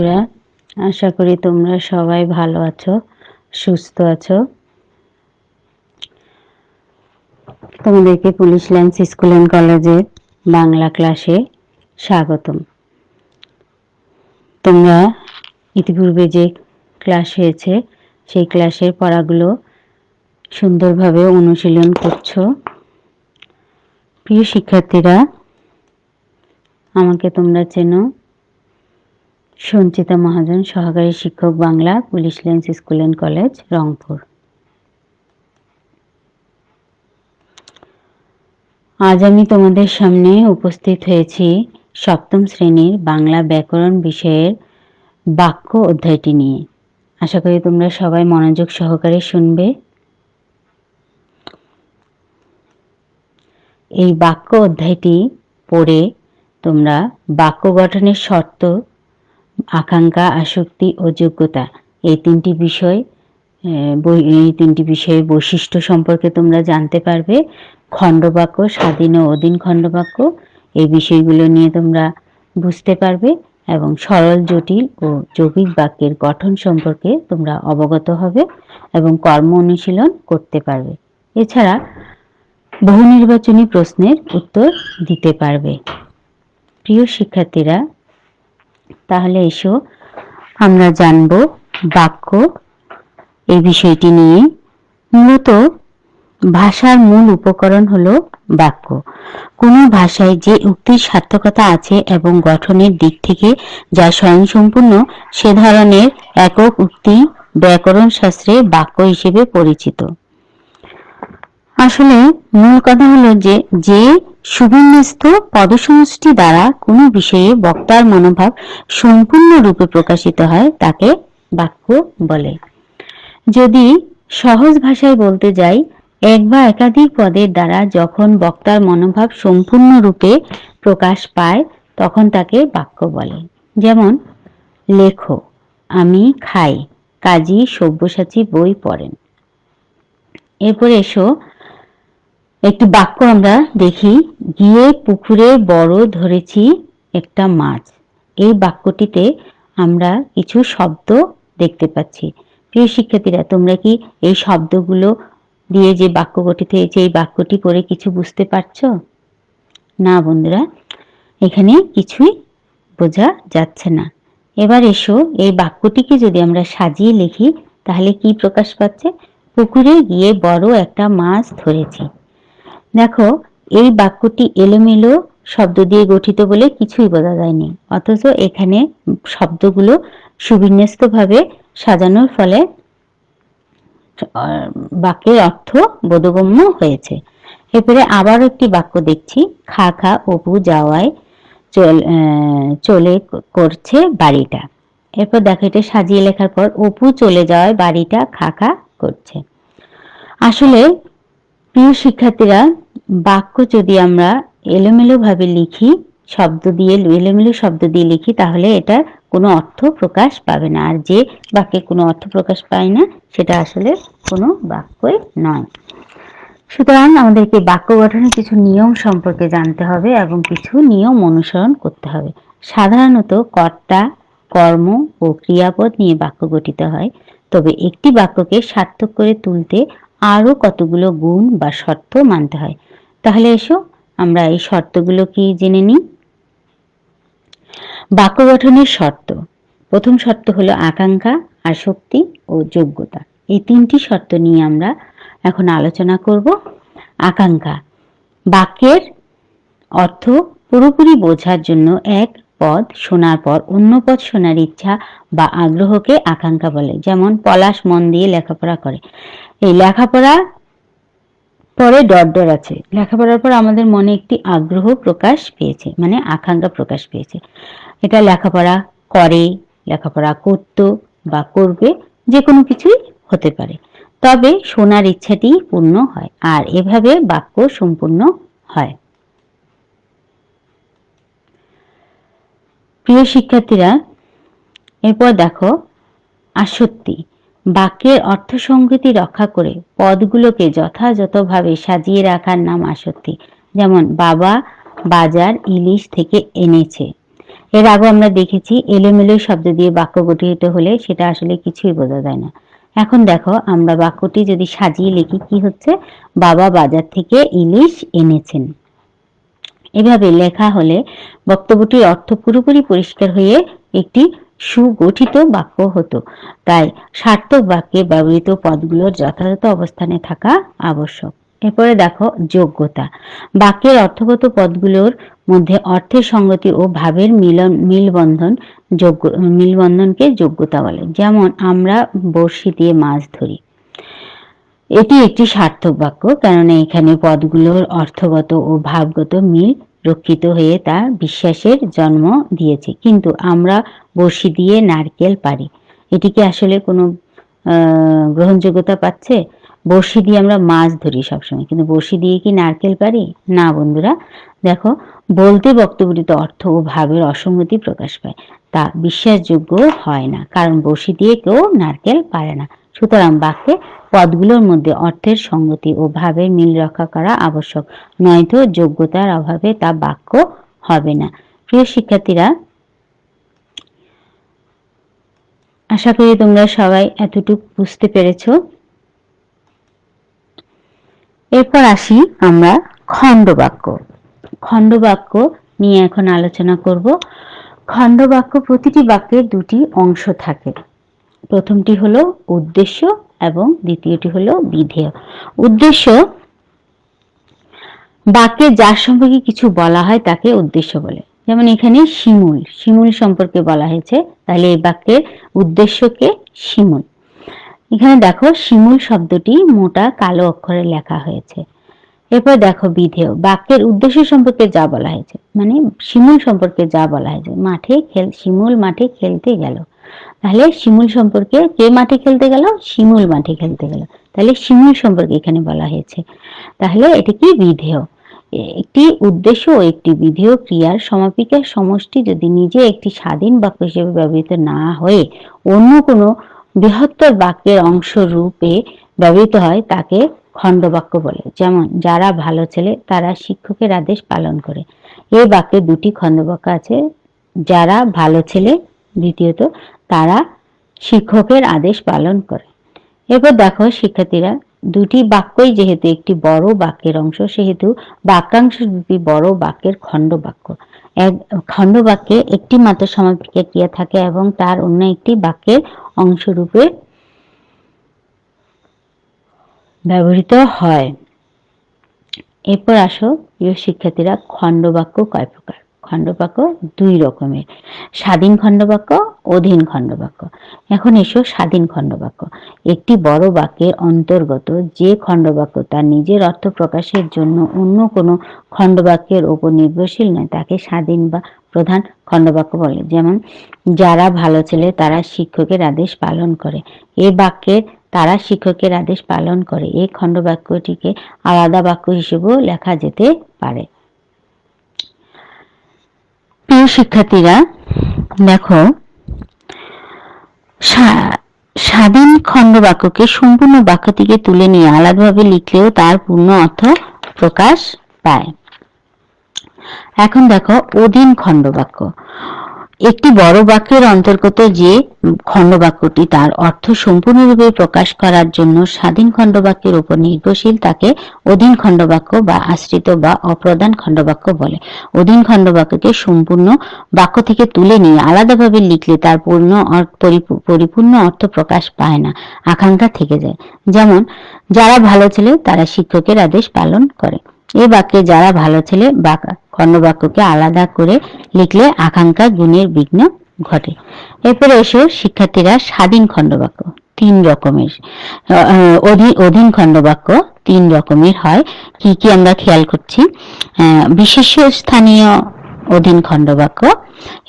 বন্ধুরা, আশা করি তোমরা সবাই ভালো আছো, সুস্থ আছো। তোমাদেরকে পুলিশ লাইন্স স্কুল অ্যান্ড কলেজের বাংলা ক্লাসে স্বাগতম। তোমরা ইতিপূর্বে যে ক্লাস হয়েছে, সেই ক্লাসের পড়াগুলো সুন্দরভাবে অনুশীলন করছ। প্রিয় শিক্ষার্থীরা, আমাকে তোমরা চেনো সঞ্চিতা মহাজন, সহকারী শিক্ষক Bangla, police lines school and college, Rangpur. আজ আমি তোমাদের সামনে উপস্থিত হয়েছি সপ্তম শ্রেণির বাংলা ব্যাকরণ বিষয়ের বাক্য অধ্যায়টি নিয়ে। আশা করি তোমরা সবাই মনোযোগ সহকারে শুনবে। এই বাক্য অধ্যায়টি পড়ে তোমরা বাক্য গঠনের শর্ত আকাঙ্ক্ষা, আসক্তি ও যোগ্যতা। এই তিনটি বিষয় এই তিনটি বিষয়ের বৈশিষ্ট্য সম্পর্কে তোমরা জানতে পারবে। খণ্ডবাক্য, স্বাধীন ও অধীন খণ্ডবাক্য, এই বিষয়গুলো নিয়ে তোমরা বুঝতে পারবে এবং সরল, জটিল ও যৌগিক বাক্যের গঠন সম্পর্কে তোমরা অবগত হবে এবং কর্ম অনুশীলন করতে পারবে। এছাড়া বহু নির্বাচনী প্রশ্নের উত্তর দিতে পারবে। প্রিয় শিক্ষার্থীরা তাহলে এসো, আমরা জানব বাক্য এই বিষয়টি নিয়ে। মূলত ভাষার মূল উপকরণ হলো বাক্য। কোনো ভাষায় যে উক্তির সার্থকতা আছে এবং গঠনের দিক থেকে যা স্বয়ংসম্পূর্ণ, সে ধরনের একক উক্তি ব্যাকরণ শাস্ত্রে বাক্য হিসেবে পরিচিত। আসলে মূল কথা হলো যে যে সুবিন্যস্ত পদসমষ্টি দ্বারা কোনো বিষয়ে বক্তার মনোভাব সম্পূর্ণরূপে প্রকাশিত হয়, তাকে বাক্য বলে। যদি সহজ ভাষায় বলতে যাই, এক বা একাধিক পদের দ্বারা যখন বক্তার মনোভাব সম্পূর্ণরূপে প্রকাশ পায়, তখন তাকে বাক্য বলে। যেমন, লেখো, আমি খাই, কাজী সব্যসাচী বই পড়েন। এরপর এসো একটি বাক্য আমরা দেখি, গিয়ে পুকুরে বড় ধরেছি একটা মাছ। এই বাক্যটিতে আমরা কিছু শব্দ দেখতে পাচ্ছি। প্রিয় শিক্ষার্থীরা, তোমরা কি এই শব্দগুলো দিয়ে যে বাক্য গঠিত হয়েছে, এই বাক্যটি পড়ে কিছু বুঝতে পারছ? না বন্ধুরা, এখানে কিছুই বোঝা যাচ্ছে না। এবার এসো, এই বাক্যটিকে যদি আমরা সাজিয়ে লিখি, তাহলে কি প্রকাশ পাচ্ছে? পুকুরে গিয়ে বড় একটা মাছ ধরেছি। দেখো, এই বাক্যটি এলোমেলো শব্দ দিয়ে গঠিত বলে কিছুই বোঝা যায়নি। অথচ এখানে শব্দগুলো সুবিন্যস্তভাবে সাজানোর ফলে বাক্যের অর্থ বোধগম্য হয়েছে। এরপরে আবার একটি বাক্য দেখছি, খা খা অপু যাওয়ায় চলে করছে বাড়িটা। এরপর দেখো, এটা সাজিয়ে লেখার পর অপু চলে যাওয়ায় বাড়িটা খা খা করছে। আসলে প্রিয় শিক্ষার্থীরা বাক্য যদি আমরা এলোমেলো ভাবে লিখি, শব্দ দিয়ে এলোমেলো শব্দ দিয়ে লিখি, তাহলে এটার কোনো অর্থ প্রকাশ পাবে না। আর যে বাক্যে কোনো অর্থ প্রকাশ পায় না, সেটা আসলে কোনো বাক্যই নয়। সুতরাং আমাদেরকে বাক্য গঠনের কিছু নিয়ম সম্পর্কে জানতে হবে এবং কিছু নিয়ম অনুসরণ করতে হবে। সাধারণত কর্তা, কর্ম ও ক্রিয়াপদ নিয়ে বাক্য গঠিত হয়। তবে একটি বাক্যকে সার্থক করে তুলতে আরও কতগুলো গুণ বা শর্ত মানতে হয়। তাহলে এসো, আমরা এই শর্তগুলো কি জেনে নিই? বাক্য গঠনের শর্ত। প্রথম শর্ত হলো আকাঙ্ক্ষা, আসক্তি ও যোগ্যতা। এই তিনটি শর্ত নিয়ে আমরা এখন আলোচনা করব। আকাঙ্ক্ষা। বাক্যের অর্থ পুরোপুরি বোঝার জন্য এক পদ শোনার পর অন্য পদ শোনার ইচ্ছা বা আগ্রহকে আকাঙ্ক্ষা বলে। যেমন পলাশ মন দিয়ে লেখাপড়া করে। এই লেখাপড়া পরে ডট আছে। লেখাপড়ার পর আমাদের মনে একটি আগ্রহ প্রকাশ পেয়েছে মানে আকাঙ্ক্ষা প্রকাশ পেয়েছে। এটা লেখাপড়া করে, লেখাপড়া করত বা করবে যে কোনো কিছুই হতে পারে। তবে শোনার ইচ্ছাটি পূর্ণ হয় আর এভাবে বাক্য সম্পূর্ণ হয়। প্রিয় শিক্ষার্থীরা, এরপর দেখো আসক্তি বাক্যের অর্থ সংগতি রক্ষা করে পদগুলোকে যথাযথভাবে সাজিয়ে রাখার নাম আসক্তি যেমন, বাবা, বাজার, ইলিশ থেকে এনেছে। এর আগে আমরা দেখেছি, এলোমেলো শব্দ দিয়ে বাক্য গঠিত হলে সেটা আসলে কিছুই বোঝা যায় না। এখন দেখো, আমরা বাক্যটি যদি সাজিয়ে লিখি, কি হচ্ছে? বাবা বাজার থেকে ইলিশ এনেছেন। এভাবে লেখা হলে বক্তব্যটির অর্থ পুরোপুরি পরিষ্কার হয়ে একটি সুগঠিত বাক্য হতো। তাই সার্থক বাক্যে ব্যবহৃত পদগুলোর যথাযথ অবস্থানে থাকা আবশ্যক। এরপরে দেখো যোগ্যতা। বাক্যের অর্থগত পদগুলোর মধ্যে অর্থের সঙ্গতি ও ভাবের মিলন, মিলবন্ধন যোগ্য, মিলবন্ধনকে যোগ্যতা বলে। যেমন আমরা বড়শি দিয়ে মাছ ধরি। এটি একটি সার্থক বাক্য, কেননা এখানে পদগুলোর অর্থগত ও ভাবগত মিল রক্ষিত হয়ে তা বিশ্বাসের জন্ম দিয়েছে। কিন্তু আমরা বড়শি দিয়ে নারকেল পারি এটি কি আসলে কোনো গ্রহণযোগ্যতা পাচ্ছে? বড়শি দিয়ে আমরা মাছ ধরি সবসময়, কিন্তু বড়শি দিয়ে কি নারকেল পারি না বন্ধুরা, দেখো, বলতে বক্তব্যটিতে অর্থ ও ভাবের অসঙ্গতি প্রকাশ পায়। তা বিশ্বাসযোগ্য হয় না, কারণ বড়শি দিয়ে কেউ নারকেল পারে না। সুতরাং বাক্যে পদগুলোর মধ্যে অর্থের সঙ্গতি ও ভাবের মিল রক্ষা করা আবশ্যক। নয়তো যোগ্যতার অভাবে তা বাক্য হবে না। প্রিয় শিক্ষার্থীরা, আশা করি তোমরা সবাই এতটুকু বুঝতে পেরেছ। এরপর আসি আমরা খণ্ডবাক্য খণ্ডবাক্য নিয়ে এখন আলোচনা করব। খণ্ডবাক্য প্রতিটি বাক্যের দুটি অংশ থাকে। প্রথমটি হলো উদ্দেশ্য এবং দ্বিতীয়টি হলো বিধেয়। উদ্দেশ্য, বাক্যে যার সম্পর্কে কিছু বলা হয় তাকে উদ্দেশ্য বলে। যেমন এখানে শিমুল শিমুল সম্পর্কে বলা হয়েছে, তাহলে এই বাক্যের উদ্দেশ্যকে শিমুল। এখানে দেখো শিমুল শব্দটি মোটা কালো অক্ষরে লেখা হয়েছে। এরপর দেখো বিধেয়, বাক্যের উদ্দেশ্য সম্পর্কে যা বলা হয়েছে। মানে শিমুল সম্পর্কে যা বলা হয়েছে। মাঠে খেল, শিমুল মাঠে খেলতে গেল। তাহলে শিমুল সম্পর্কে কে মাঠে খেলতে গেল, শিমুল মাঠে খেলতে গেল। তাহলে শিমুল সম্পর্কে এখানে বলা হয়েছে। তাহলে এটি কি বিধেয়? একটি উদ্দেশ্য ও একটি বিধেয় ক্রিয়ার সমাপিকার সমষ্টি যদি নিজে একটি স্বাধীন বাক্য হিসেবে ব্যবহৃত না হয়ে অন্য কোনো বৃহত্তর বাক্যের অংশ রূপে ব্যবহৃত হয়, তাকে খণ্ডবাক্য বলে। যেমন, যারা ভালো ছেলে, তারা শিক্ষকের আদেশ পালন করে। এই বাক্যে দুটি খণ্ডবাক্য আছে। যারা ভালো ছেলে, দ্বিতীয়ত তারা শিক্ষকের আদেশ পালন করে। এরপর দেখো শিক্ষার্থীরা দুটি বাক্যই যেহেতু একটি বড় বাক্যের অংশ, সেহেতু বাক্যাংশ দুটি বড় বাক্যের খণ্ড বাক্য। এক, খণ্ড বাক্যে একটি মাত্র সমাপিকা ক্রিয়া থাকে এবং তার অন্য একটি বাক্যের অংশরূপে ব্যবহৃত হয়। এরপর আসো প্রিয় শিক্ষার্থীরা খণ্ডবাক্য কয় প্রকার? খণ্ডবাক্য দুই রকমের। স্বাধীন খণ্ডবাক্য, অধীন খণ্ডবাক্য। এখন এসো স্বাধীন খণ্ডবাক্য। একটি বড় বাক্যের অন্তর্গত যে খণ্ডবাক্য তার নিজের অর্থ প্রকাশের জন্য অন্য কোনো খণ্ডবাক্যের ওপর নির্ভরশীল নয়, তাকে স্বাধীন বা প্রধান খণ্ডবাক্য বলে। যেমন, যারা ভালো ছেলে, তারা শিক্ষকের আদেশ পালন করে। এই বাক্যের তারা শিক্ষকের আদেশ পালন করে। এই খণ্ডবাক্যটিকে আলাদা বাক্য হিসেবেও লেখা যেতে পারে। প্রিয় শিক্ষার্থীরা, দেখো স্বাধীন খণ্ড বাক্যকে সম্পূর্ণ বাক্য থেকে তুলে নিয়ে আলাদাভাবে লিখলেও তার পূর্ণ অর্থ প্রকাশ পায়। এখন দেখো, অধীন খণ্ড বাক্য। একটি বড় বাক্যের অন্তর্গত যে খণ্ডবাক্যটি তার অর্থ সম্পূর্ণরূপে প্রকাশ করার জন্য স্বাধীন খণ্ডবাক্যের উপর নির্ভরশীল, তাকে অধীন খণ্ডবাক্য বা আশ্রিত বা অপ্রধান খণ্ডবাক্য বলে। অধীন খণ্ডবাক্যকে সম্পূর্ণ বাক্য থেকে তুলে নিয়ে আলাদাভাবে লিখলে তার পূর্ণ পরিপূর্ণ অর্থ প্রকাশ পায় না, আকাঙ্ক্ষা থেকে যায়। যেমন, যারা ভালো ছেলে, তারা শিক্ষকের আদেশ পালন করে। এ বাক্যে যারা ভালো ছেলে বাঁকা খণ্ডবাক্যকে আলাদা করে লিখলে আকাঙ্ক্ষা গুণের বিঘ্ন ঘটে। এরপরে এসে শিক্ষার্থীরা স্বাধীন খণ্ডবাক্য, তিন রকমের। অধীন খণ্ডবাক্য তিন রকমের হয়। কি কি আমরা খেয়াল করছি? বিশেষ স্থানীয় অধীন খণ্ডবাক্য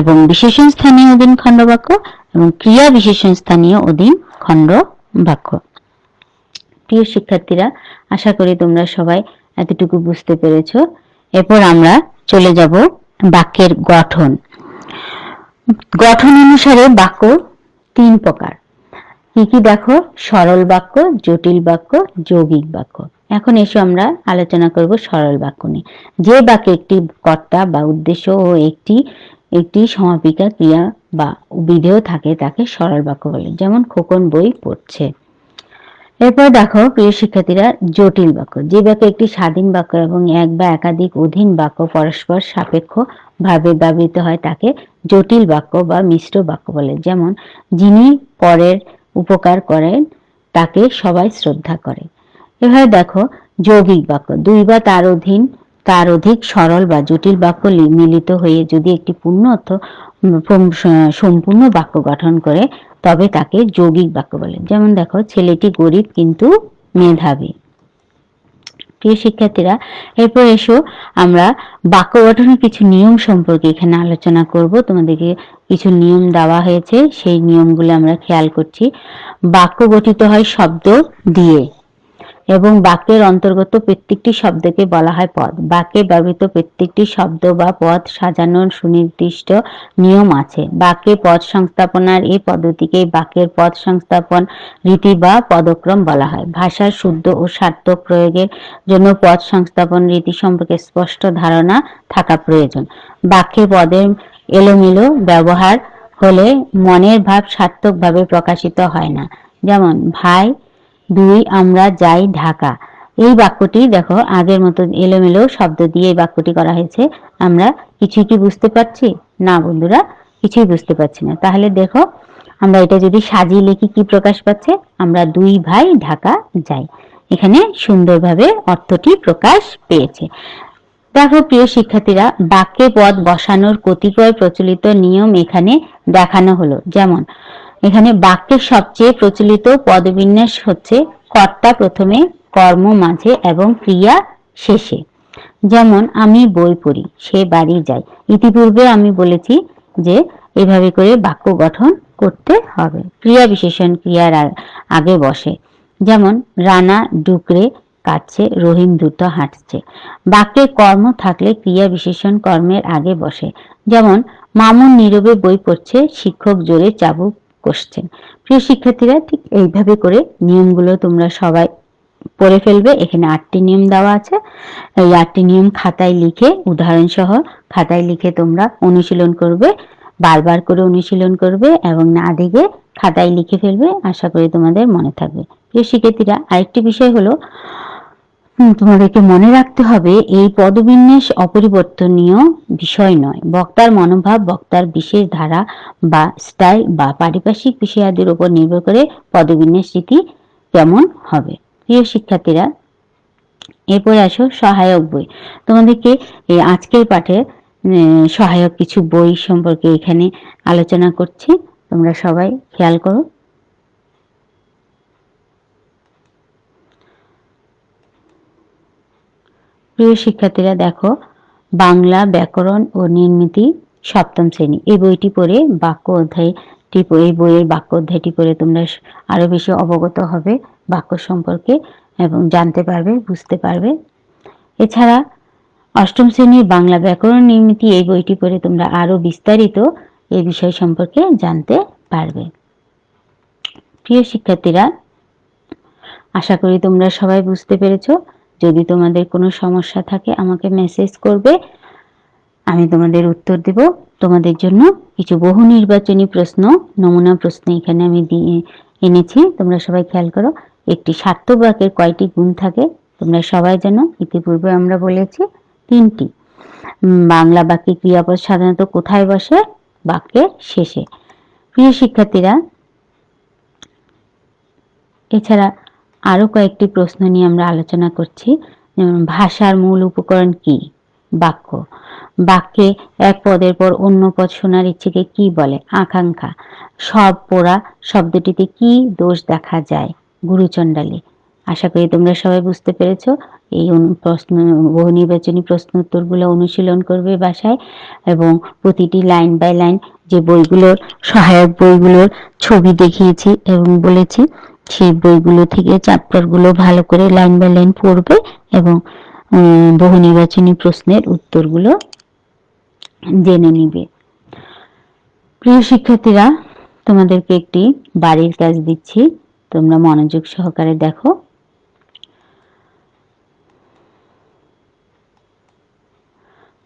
এবং বিশেষণ স্থানীয় অধীন খণ্ডবাক্য এবং ক্রিয়া বিশেষণ স্থানীয় অধীন খণ্ড বাক্য প্রিয় শিক্ষার্থীরা, আশা করি তোমরা সবাই এতটুকু বুঝতে পেরেছ। এরপর আমরা চলে যাব বাক্যের গঠন। গঠন অনুসারে বাক্য তিন প্রকার। কি কি দেখো সরল বাক্য, জটিল বাক্য, যৌগিক বাক্য। এখন এসে আমরা আলোচনা করব সরল বাক্য নিয়ে। যে বাক্যে একটি কর্তা বা উদ্দেশ্য ও একটি একটি সমাপিকা ক্রিয়া বা বিধেয় থাকে, তাকে সরল বাক্য বলে। যেমন খোকন বই পড়ছে। এরপর দেখো, প্রিয় শিক্ষার্থীরা, জটিল বাক্য। যে বাক্য একটি স্বাধীন বাক্য এবং এক বা একাধিক অধীন বাক্য পরস্পর সাপেক্ষ ভাবে ব্যবহৃত হয়, তাকে জটিল বাক্য বা মিশ্র বাক্য বলে। যেমন, যিনি পরের উপকার করেন, তাকে সবাই শ্রদ্ধা করে। এভাবে দেখো, যৌগিক বাক্য। দুই বা তার অধীন, তার অধিক সরল বা জটিল বাক্য মিলিত হয়ে যদি একটি পূর্ণ অর্থ সম্পূর্ণ বাক্য গঠন করে তবে তাকে যৌগিক বাক্য বলে। যেমন দেখো, ছেলেটি গরিব কিন্তু মেধাবী। প্রিয় শিক্ষার্থীরা, এরপর এসো আমরা বাক্য গঠনের কিছু নিয়ম সম্পর্কে এখানে আলোচনা করব। তোমাদেরকে কিছু নিয়ম দেওয়া হয়েছে, সেই নিয়মগুলো আমরা খেয়াল করছি। বাক্য গঠিত হয় শব্দ দিয়ে। এবং বাক্যের অন্তর্গত প্রত্যেকটি শব্দকে বলা হয় পদ। বাক্যে ব্যবহৃত প্রত্যেকটি শব্দ বা পদ সাজানোর সুনির্দিষ্ট নিয়ম আছে। বাক্যে পদ সংস্থাপনার এই পদ্ধতিকে বাক্যের পদ সংস্থাপন রীতি বা পদক্রম বলা হয়। ভাষার শুদ্ধ ও সার্থক প্রয়োগের জন্য পদ সংস্থাপন রীতি সম্পর্কে স্পষ্ট ধারণা থাকা প্রয়োজন। বাক্যে পদের এলোমেলো ব্যবহার হলে মনের ভাব সার্থকভাবে প্রকাশিত হয় না। যেমন, ভাই দুই, আমরা যাই ঢাকা। এই বাক্যটি দেখো, আগের মতো এলোমেলো শব্দ দিয়ে এই বাক্যটি করা হয়েছে। আমরা কিছুই কি বুঝতে পারছি? না বন্ধুরা, কিছুই বুঝতে পারছি না। তাহলে দেখো, আমরা এটা যদি সাজিয়ে লিখি, কি প্রকাশ পাচ্ছে? আমরা দুই ভাই ঢাকা যাই। এখানে সুন্দরভাবে অর্থটি প্রকাশ পেয়েছে। দেখো, প্রিয় শিক্ষার্থীরা, বাক্যে পদ বসানোর কতিপয় প্রচলিত নিয়ম এখানে দেখানো হলো। যেমন এখানে বাক্যের সবচেয়ে প্রচলিত পদবিন্যাস হচ্ছে কর্তা প্রথমে, কর্ম মাঝে এবং ক্রিয়া শেষে। যেমন, আমি বই পড়ি, সে বাড়ি যায়। ইতিপূর্বে আমি বলেছি যে, এভাবে করে বাক্য গঠন করতে হবে। ক্রিয়া বিশেষণ ক্রিয়ার আগে বসে। যেমন, রানা ডুকরে কাটছে, রহিম দ্রুত হাঁটছে। বাক্যে কর্ম থাকলে ক্রিয়া বিশেষণ কর্মের আগে বসে। যেমন, মামুন নীরবে বই পড়ছে, শিক্ষক জোরে চাবুক কোশ্চেন প্রিয় শিক্ষার্থীরা, ঠিক এইভাবে করে নিয়মগুলো তোমরা সবাই পড়ে ফেলবে। এখানে আটটি নিয়ম দেওয়া আছে। এই আটটি নিয়ম খাতায় লিখে উদাহরণ সহ খাতায় লিখে তোমরা অনুশীলন করবে, বারবার করে অনুশীলন করবে এবং না দিকে খাতায় লিখে ফেলবে। আশা করি তোমাদের মনে থাকবে। প্রিয় শিক্ষার্থীরা, আরেকটি বিষয় হলো তোমাদেরকে মনে রাখতে হবে, এই পদবিন্যাস অপরিবর্তনীয় বিষয় নয়। বক্তার মনোভাব, বক্তার বিশেষ ধারা বা স্টাইল বা পারিপার্শ্বিক বিষয়াদির উপর নির্ভর করে পদবিন্যাস রীতি কেমন হবে। প্রিয় শিক্ষার্থীরা, এরপরে আসো সহায়ক বই। তোমাদেরকে এই আজকের পাঠে সহায়ক কিছু বই সম্পর্কে এখানে আলোচনা করছি। তোমরা সবাই খেয়াল করো। প্রিয় শিক্ষার্থীরা, দেখো, বাংলা ব্যাকরণ ও নির্মিতি সপ্তম শ্রেণি। এই বইটি পড়ে বাক্য অধ্যায়টি এই বইয়ের বাক্য অধ্যায়টি পড়ে তোমরা আরও বেশি অবগত হবে বাক্য সম্পর্কে এবং জানতে পারবে, বুঝতে পারবে। এছাড়া অষ্টম শ্রেণির বাংলা ব্যাকরণ নির্মিতি, এই বইটি পড়ে তোমরা আরও বিস্তারিত এই বিষয় সম্পর্কে জানতে পারবে। প্রিয় শিক্ষার্থীরা, আশা করি তোমরা সবাই বুঝতে পেরেছ। যদি তোমাদের কোনো সমস্যা থাকে, আমাকে মেসেজ করবে। আমি তোমাদের উত্তর দেব। তোমাদের জন্য কিছু বহু নির্বাচনী প্রশ্ন, নমুনা প্রশ্ন এখানে আমি দিয়ে এনেছি। তোমরা সবাই খেয়াল করো, একটি সার্থক বাক্যের কয়টি গুণ থাকে? তোমরা সবাই জানো, ইতিপূর্বে আমরা বলেছি তিনটি। বাংলা বাক্যে ক্রিয়াপদ সাধারণত কোথায় বসে? বাক্যের শেষে। প্রিয় শিক্ষার্থীরা, এছাড়া আরও কয়েকটি প্রশ্ন নিয়ে আমরা আলোচনা করছি। যেমন, ভাষার মূল উপকরণ কি? বাক্য। বাক্যে এক পদের পর অন্য পদ শোনার ইচ্ছেকে কি বলে? আকাঙ্ক্ষা। সব পড়া শব্দটিতে কি দোষ দেখা যায়? গুরুচণ্ডালী। আশা করি তোমরা সবাই বুঝতে পেরেছ। এই প্রশ্ন বহু নির্বাচনী প্রশ্ন উত্তরগুলো অনুশীলন করবে বাসায় এবং প্রতিটি লাইন বাই লাইন যে বইগুলোর সহায়ক বইগুলোর ছবি দেখিয়েছি এবং বলেছি। সেই বইগুলো থেকে চ্যাপ্টারগুলো ভালো করে লাইন বাই লাইন পড়বে এবং বহু নির্বাচনী প্রশ্নের উত্তরগুলো জেনে নিবে। প্রিয় শিক্ষার্থীরা, তোমাদেরকে একটি বাড়ির কাজ দিচ্ছি। তোমরা মনোযোগ সহকারে দেখো।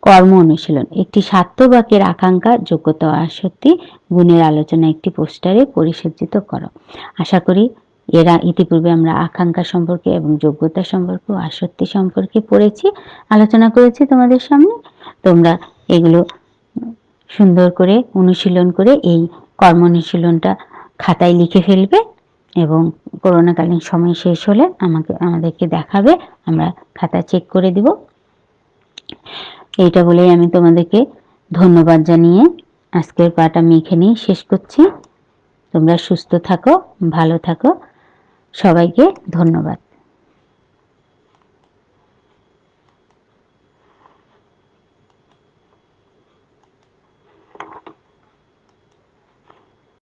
কর্ম অনুশীলন। একটি স্বার্থ বাক্যের আকাঙ্ক্ষা, যোগ্যতা আসক্তি, গুণের আলোচনা একটি পোস্টারে পরিসজ্জিত করো। আশা করি এরা ইতিপূর্বে আমরা আকাঙ্ক্ষা সম্পর্কে এবং যোগ্যতা সম্পর্কে, আসক্তি সম্পর্কে পড়েছি, আলোচনা করেছি তোমাদের সামনে। তোমরা এগুলো সুন্দর করে অনুশীলন করে এই কর্ম অনুশীলনটা খাতায় লিখে ফেলবে এবং করোনাকালীন সময় শেষ হলে আমাকে, আমাদেরকে দেখাবে। আমরা খাতা চেক করে দিব। এইটা বলেই আমি তোমাদেরকে ধন্যবাদ জানিয়ে আজকের পাঠ আমি এখানেই শেষ করছি। তোমরা সুস্থ থাকো, ভালো থাকো। সবাইকে ধন্যবাদ।